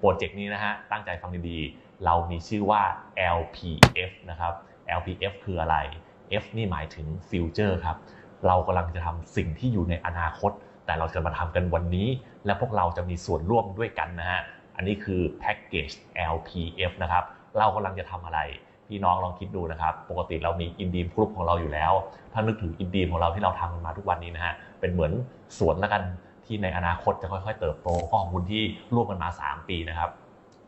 โปรเจกต์นี้นะฮะตั้งใจฟังดีๆ เรามีชื่อว่า LPF นะครับ LPF คืออะไร F นี่หมายถึง Future ครับ เรากำลังจะทำสิ่งที่อยู่ในอนาคต แต่เราจะมาทำกันวันนี้ และพวกเราจะมีส่วนร่วมด้วยกันนะฮะ อันนี้คือแพ็กเกจ LPF นะครับ เรากำลังจะทำอะไร พี่น้องลองคิดดูนะครับ ปกติเรามีอินดีมกรุ๊ปของเราอยู่แล้ว ถ้านึกถึงอินดีมของเราที่เราทำมาทุกวันนี้นะฮะ เป็นเหมือนสวนแล้วกัน ที่ในอนาคตจะค่อย ๆ เติบโตข้อมูลที่ร่วมกันมา 3 ปีนะครับ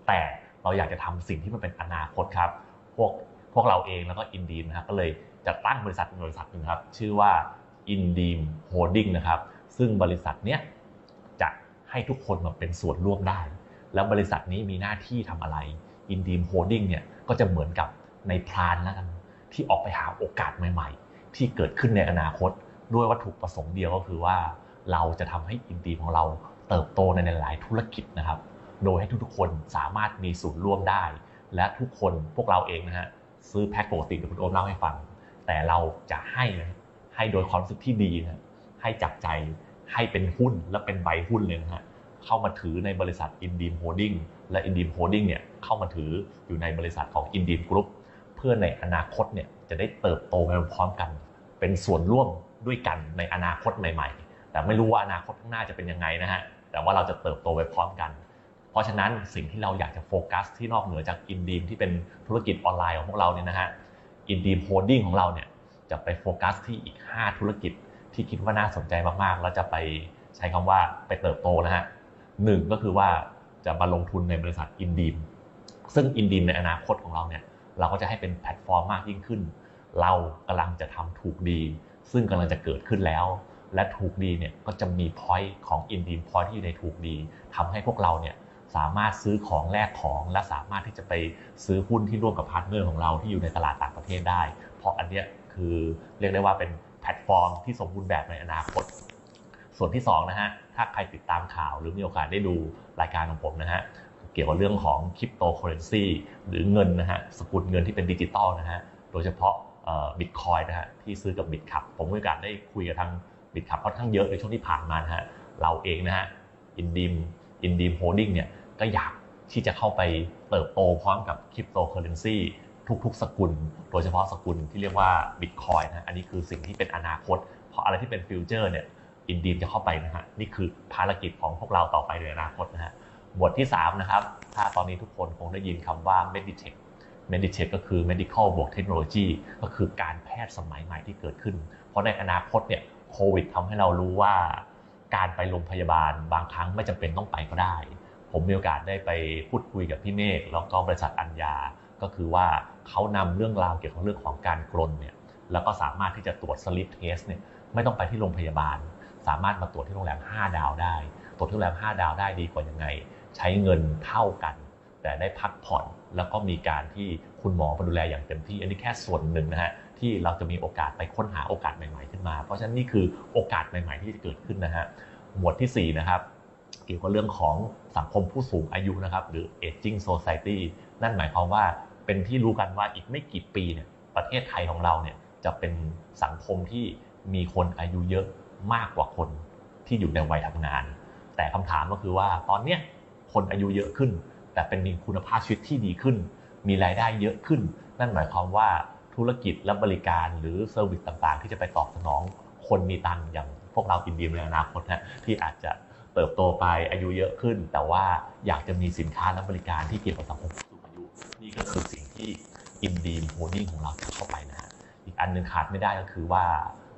แต่เราอยากจะทำสิ่งที่มันเป็นอนาคตครับ พวกพวกเราเองแล้วก็อินดีมนะครับก็เลยจะตั้งบริษัทบริษัทหนึ่งครับ ชื่อว่า i n d e e m Holding นะครับ ซึ่งบริษัทเนี้ยจะให้ทุกคนมาเป็นส่วนร่วมได้ แล้วบริษัทนี้มีหน้าที่ทำอะไร i n d e e m Holding เนี่ยก็จะเหมือนกับในพรานแล้วกันที่ออกไปหาโอกาสใหม่ ๆ ที่เกิดขึ้นในอนาคตด้วยวัตถุประสงค์เดียวก็คือว่า เราจะทำให้อินดีของเราเติบโตในหลายธุรกิจนะครับ โดยให้ทุกๆคนสามารถมีส่วนร่วมได้ และทุกคนพวกเราเองนะฮะซื้อแพ็คปกติเดี๋ยวคุณโอมเล่าให้ฟัง แต่เราจะให้นะให้โดยความรู้สึกที่ดีนะให้จากใจให้เป็นหุ้นและเป็นใบหุ้นเลยนะฮะเข้ามาถือในบริษัทอินดีมโฮดดิ้งและอินดีมโฮดดิ้งเนี่ยเข้ามาถืออยู่ในบริษัทของอินดีมกรุ๊ปเพื่อในอนาคตเนี่ยจะได้เติบโตไปพร้อมกัน เป็นส่วนร่วมด้วยกันในอนาคตใหม่ ๆ แต่ไม่รู้ว่าอนาคตข้างหน้าจะเป็นยังไงนะฮะแต่ว่าเราจะเติบโตไปพร้อมกัน เพราะฉะนั้นสิ่งที่เราอยากจะโฟกัสที่นอกเหนือจากอินดีมที่เป็นธุรกิจออนไลน์ของพวกเราเนี่ยนะฮะอินดีมโฮดดิ้งของเราเนี่ยจะไปโฟกัสที่อีก 5 ธุรกิจที่คิดว่าน่าสนใจมากๆ แล้วจะไปใช้คำว่าไปเติบโตนะฮะหนึ่งก็คือว่าจะมาลงทุนในบริษัทอินดีมซึ่งอินดีมในอนาคตของเราเนี่ยเราก็จะให้เป็นแพลตฟอร์มมากยิ่งขึ้น เรากำลังจะทำถูกดี ซึ่งกำลังจะเกิดขึ้นแล้ว และถูกดีเนี่ยก็จะมีพอยต์ของอินดีมพอยต์ที่อยู่ในถูกดีทำให้พวกเราเนี่ยสามารถซื้อของแลกของ และสามารถที่จะไปซื้อหุ้นที่ร่วมกับพาร์ทเนอร์ของเราที่อยู่ในตลาดต่างประเทศได้ เพราะอันเนี้ยคือเรียกได้ว่าเป็นแพลตฟอร์มที่สมบูรณ์แบบในอนาคต ส่วนที่2นะฮะถ้าใครติดตามข่าวหรือมีโอกาสได้ดูรายการของผมนะฮะเกี่ยวกับเรื่องของคริปโตเคอเรนซีหรือเงินนะฮะสกุลเงินที่เป็นดิจิตอลนะฮะโดยเฉพาะบิตคอยนะฮะที่ซื้อกับบิตคับผมมีโอกาสได้คุยกับทาง บิตคับค่อนข้างเยอะในช่วงที่ผ่านมานะฮะเราเองนะฮะอินดีมอินดีมโฮดดิ้งเนี่ยก็อยากที่จะเข้าไปเติบโตพร้อมกับคริปโตเคอเรนซีทุกๆ สกุล โดยเฉพาะสกุลที่เรียกว่าบิตคอยนะอันนี้คือสิ่งที่เป็นอนาคต เพราะอะไรที่เป็นฟิวเจอร์เนี่ยอินดีมจะเข้าไปนะฮะนี่คือภารกิจของพวกเราต่อไปในอนาคตนะฮะหมวดที่ 3 นะครับ ถ้าตอนนี้ทุกคนคงได้ยินคำว่า Meditech Meditech ก็คือ medical บวกเทคโนโลยีก็คือการแพทย์สมัยใหม่ที่เกิดขึ้น เพราะในอนาคตเนี่ย โควิดทำให้เรารู้ว่า การไปโรงพยาบาลบางครั้งไม่จำเป็นต้องไปก็ได้ ผมมีโอกาสได้ไปพูดคุยกับพี่เมฆแล้วก็บริษัทอัญญา ก็คือว่าเขานำเรื่องราวเกี่ยวกับเรื่องของการกรนเนี่ยแล้วก็สามารถที่จะตรวจสลิปเทสเนี่ยไม่ต้องไปที่โรงพยาบาล สามารถมาตรวจที่โรงแรม 5 ดาวได้ ตรวจที่โรงแรม 5 ดาวได้ดีกว่ายังไง ใช้เงินเท่ากัน แต่ได้พักผ่อนแล้วก็มีการที่คุณหมอมาดูแลอย่างเต็มที่ อันนี้แค่ส่วนหนึ่งนะฮะ ที่เราจะมีโอกาสไปค้นหาโอกาสใหม่ๆขึ้นมา เพราะฉะนั้นนี่คือโอกาสใหม่ๆที่จะเกิดขึ้นนะฮะหมวดที่4นะครับเกี่ยวกับเรื่องของสังคมผู้สูงอายุนะครับ หรือ aging society นั่นหมายความว่าเป็นที่รู้กันว่าอีกไม่กี่ปีเนี่ยประเทศไทยของเราเนี่ยจะเป็นสังคมที่มีคนอายุเยอะมากกว่าคนที่อยู่ในวัยทำงาน แต่คำถามก็คือว่าตอนเนี้ยคนอายุเยอะขึ้น แต่เป็นมีคุณภาพชีวิตที่ดีขึ้น มีรายได้เยอะขึ้น นั่นหมายความว่า ธุรกิจและบริการหรือเซอร์วิสต่างๆ ที่จะไปตอบสนองคนมีตังค์อย่างพวกเราอินดียในอนาคตนะที่อาจจะเติบโตไปอายุเยอะขึ้น แต่ว่าอยากจะมีสินค้าและบริการที่เกี่ยวกับสังคมผู้สูงอายุ นี่ก็คือสิ่งที่อินดีมโฮดดิ้งของเราจะเข้าไปนะฮะอีกอันหนึ่งขาดไม่ได้ก็คือว่า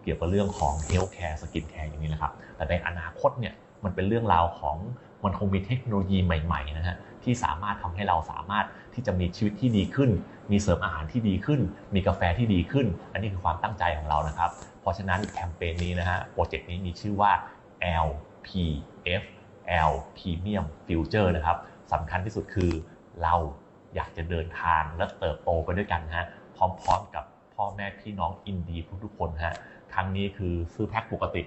เกี่ยวกับเรื่องของเฮลท์แคร์สกินแคร์อย่างนี้นะครับแต่ในอนาคตเนี่ยมันเป็นเรื่องราวของมันคงมีเทคโนโลยีใหม่ๆนะฮะ ที่สามารถทำให้เราสามารถที่จะมีชีวิตที่ดีขึ้น มีเสริมอาหารที่ดีขึ้น มีกาแฟที่ดีขึ้น อันนี้คือความตั้งใจของเรานะครับ เพราะฉะนั้นแคมเปญนี้นะฮะโปรเจกต์นี้มีชื่อว่า LPF L Premium Future นะครับสำคัญที่สุดคือเราอยากจะเดินทางและเติบโตไปด้วยกันฮะพร้อมๆกับพ่อแม่พี่น้องอินดีทุกๆคนฮะครั้งนี้คือซื้อแพ็คปกติ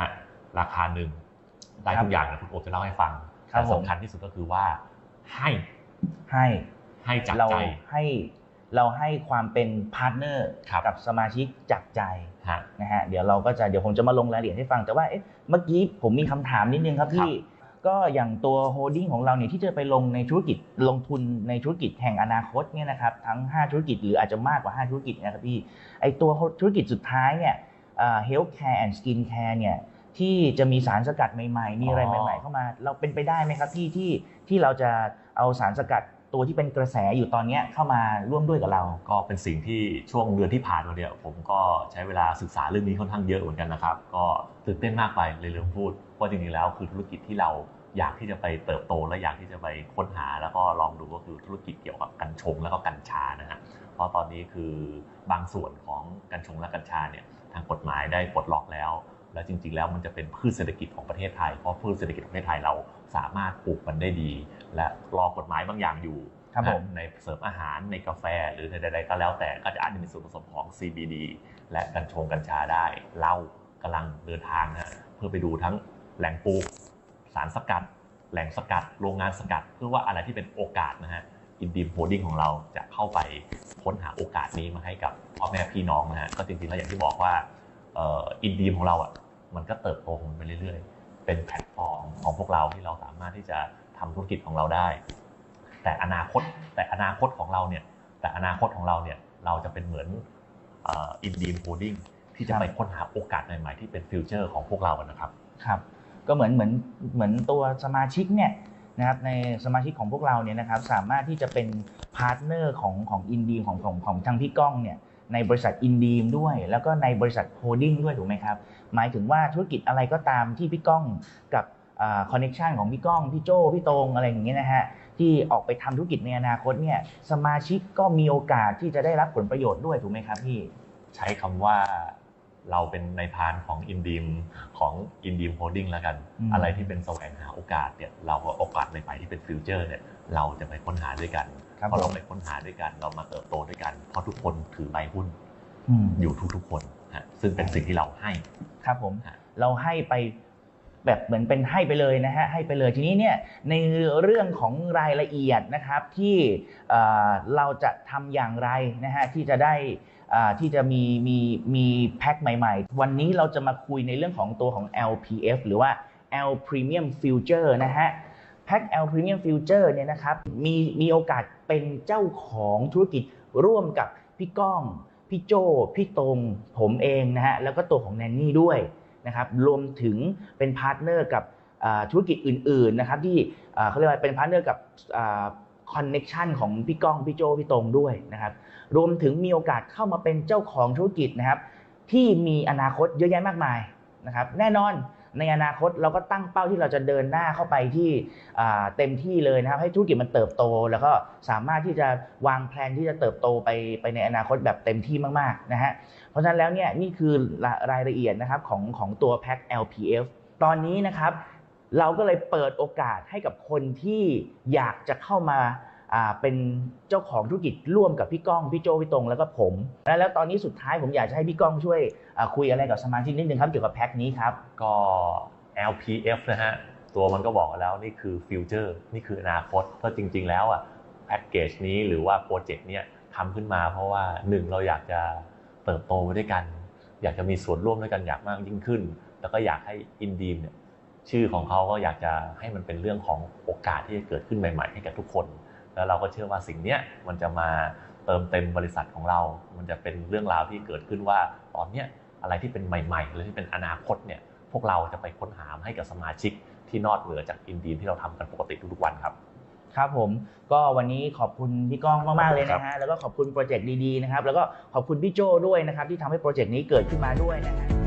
ฮะราคาหนึ่งได้ทุกอย่างนะคุณโอจะเล่าให้ฟังครับแต่ผมสำคัญที่สุดก็คือว่า ให้ให้ให้จากเราใจ ให้เราให้ความเป็นพาร์ทเนอร์ครับกับสมาชิกจากใจฮะ นะฮะเดี๋ยวเราก็จะเดี๋ยวผมจะมาลงรายละเอียดให้ฟังแต่ว่าเอ๊ะเมื่อกี้ผมมีคำถามนิดนึงครับครับพี่ก็ก็อย่างตัวโฮดดิ้งของเราเนี่ยที่จะไปลงในธุรกิจลงทุนในธุรกิจแห่งอนาคตเนี่ยนะครับทั้ง 5 ธุรกิจหรืออาจจะมากกว่า 5 ธุรกิจนะครับพี่ไอตัวธุรกิจสุดท้ายเนี่ยเฮลท์แคร์แอนด์สกินแคร์เนี่ย ที่จะมีสารสกัดใหม่ๆ มีอะไรอ๋อใหม่ ๆ เข้ามา เราเป็นไปได้ไหมครับที่ที่ที่เราจะเอาสารสกัดตัวที่เป็นกระแสอยู่ตอนเนี้ยเข้ามาร่วมด้วยกับเรา ก็เป็นสิ่งที่ช่วงเดือนที่ผ่านมาเนี่ยผมก็ใช้เวลาศึกษาเรื่องนี้ค่อนข้างเยอะเหมือนกันนะครับ ก็ตื่นเต้นมากไปเลยลืมพูดว่าจริงๆแล้วคือธุรกิจที่เราอยากที่จะไปเติบโตและอยากที่จะไปค้นหา แล้วก็ลองดูก็คือธุรกิจเกี่ยวกับกัญชงแล้วก็กัญชานะฮะเพราะตอนนี้คือบางส่วนของกัญชงและกัญชาเนี่ยทางกฎหมายได้ปลดล็อกแล้ว แล้วจริงๆ แล้วมันจะเป็นพืชเศรษฐกิจของประเทศไทย เพราะพืชเศรษฐกิจของประเทศไทยเราสามารถปลูกมันได้ดี และรอกฎหมายบางอย่างอยู่ครับผมในเสริมอาหารในกาแฟหรือในใดๆก็แล้วแต่ก็จะอาจจะมีส่วนผสมของ CBD และกัญชงกัญชาได้เรากำลังเดินทางนะเพื่อไปดูทั้งแหล่งปลูกสารสกัด แหล่งสกัด โรงงานสกัด เพื่อว่าอะไรที่เป็นโอกาสนะฮะอินดีมโฮดดิ้งของเราจะเข้าไปค้นหาโอกาสนี้มาให้กับพ่อแม่พี่น้องนะฮะก็จริงๆแล้วอย่างที่บอกว่า อินดีมของเราอะมันก็เติบโตของมันไปเรื่อยๆ เป็นแพลตฟอร์มของพวกเราที่เราสามารถที่จะทำธุรกิจของเราได้ แต่อนาคตแต่อนาคตของเราเนี่ยแต่อนาคตของเราเนี่ยเราจะเป็นเหมือนอินดีมโฮดดิ้งที่จะไปค้นหาโอกาสใหม่ๆที่เป็นฟิวเจอร์ของพวกเราอะนะครับครับก็เหมือนเหมือนเหมือนตัวสมาชิกเนี่ยนะครับในสมาชิกของพวกเราเนี่ยนะครับสามารถที่จะเป็นพาร์ทเนอร์ของของอินดีมของของของทางพี่ก้องเนี่ย ในบริษัทอินดีมด้วย แล้วก็ในบริษัทโฮดดิ้งด้วยถูกไหมครับ หมายถึงว่าธุรกิจอะไรก็ตามที่พี่ก้องกับคอนเน็ชันของพี่ก้อง พี่โจพี่ตรงอะไรอย่างเงี้ยนะฮะที่ออกไปทำธุรกิจในอนาคตเนี่ยสมาชิกก็มีโอกาสที่จะได้รับผลประโยชน์ด้วยถูกไหมครับพี่ใช้คำว่าเราเป็นในพานของอินดีมของอินดีมโฮดดิ้งแล้วกันอืมอะไรที่เป็นแสวงหาโอกาสเนี่ยเราก็โอกาสใหม่ๆที่เป็นฟิวเจอร์เนี่ยเราจะไปค้นหาด้วยกันครับ พอเราผมไปค้นหาด้วยกัน เรามาเติบโตด้วยกันเพราะทุกคนถือใบหุ้นอืมอยู่ทุกๆคนฮะซึ่งเป็นสิ่งที่เราให้ครับผมฮะเราให้ไปแบบเหมือนเป็นให้ไปเลยนะฮะให้ไปเลยทีนี้เนี่ยในเรื่องของรายละเอียดนะครับที่เอ่อเราจะทำอย่างไรนะฮะที่จะได้อ่าที่จะมีมีมีแพ็คใหม่ ๆ วันนี้เราจะมาคุยในเรื่องของตัวของ LPF หรือว่า L Premium Future นะฮะ แพ็ค L Premium Future เนี่ยนะครับมีมีโอกาสเป็นเจ้าของธุรกิจร่วมกับพี่ก้อง พี่โจพี่ตรงผมเองนะฮะแล้วก็ตัวของแนนนี่ด้วยนะครับรวมถึงเป็นพาร์ทเนอร์กับธุรกิจอื่นๆนะครับที่เขาเรียกว่าเป็นพาร์ทเนอร์กับคอนเน็ชันของพี่ก้องพี่โจพี่ตรงด้วยนะครับรวมถึงมีโอกาสเข้ามาเป็นเจ้าของธุรกิจนะครับที่มีอนาคตเยอะแยะมากมายนะครับแน่นอน ในอนาคตเราก็ตั้งเป้าที่เราจะเดินหน้าเข้าไปที่เต็มที่เลยนะครับ ให้ธุรกิจมันเติบโต แล้วก็สามารถที่จะวางแผนที่จะเติบโตไปไปในอนาคตแบบเต็มที่มากๆนะฮะเพราะฉะนั้นแล้วเนี่ยนี่คือรายละเอียดนะครับของของตัวแพ็ค LPF ตอนนี้นะครับเราก็เลยเปิดโอกาสให้กับคนที่อยากจะเข้ามา เป็นเจ้าของธุรกิจร่วมกับพี่ก้องพี่โจพี่ตรงแล้วก็ผมแล้วตอนนี้สุดท้ายผมอยากจะให้พี่ก้องช่วยคุยอะไรกับสมาชิกนิดนึงครับเกี่ยวกับแพ็คนี้ครับก็ LPF นะฮะตัวมันก็บอกแล้วนี่คือฟิวเจอร์นี่คืออนาคตเพราะจริง ๆ แล้วอะแพ็กเกจนี้หรือว่าโปรเจกต์เนี้ยทำขึ้นมาเพราะว่าหนึ่งเราอยากจะเติบโตไปด้วยกัน อยากจะมีส่วนร่วมด้วยกันอยากมากยิ่งขึ้น แล้วก็อยากให้อินดีมเนี่ยชื่อของเขาก็อยากจะให้มันเป็นเรื่องของโอกาสที่จะเกิดขึ้นใหม่ ๆ ให้กับทุกคน แล้วเราก็เชื่อว่าสิ่งนี้มันจะมาเติมเต็มบริษัทของเรา มันจะเป็นเรื่องราวที่เกิดขึ้นว่าตอนเนี้ยอะไรที่เป็นใหม่ๆ หรือที่เป็นอนาคตเนี่ยพวกเราจะไปค้นหาให้กับสมาชิกที่นอกเหนือจากอินดีมที่เราทำกันปกติทุกๆวันครับ ครับผมก็วันนี้ขอบคุณพี่ก้องมากๆเลยนะฮะแล้วก็ขอบคุณโปรเจกต์ดีๆนะครับแล้วก็ขอบคุณพี่โจด้วยนะครับที่ทำให้โปรเจกต์นี้เกิดขึ้นมาด้วยนะฮะ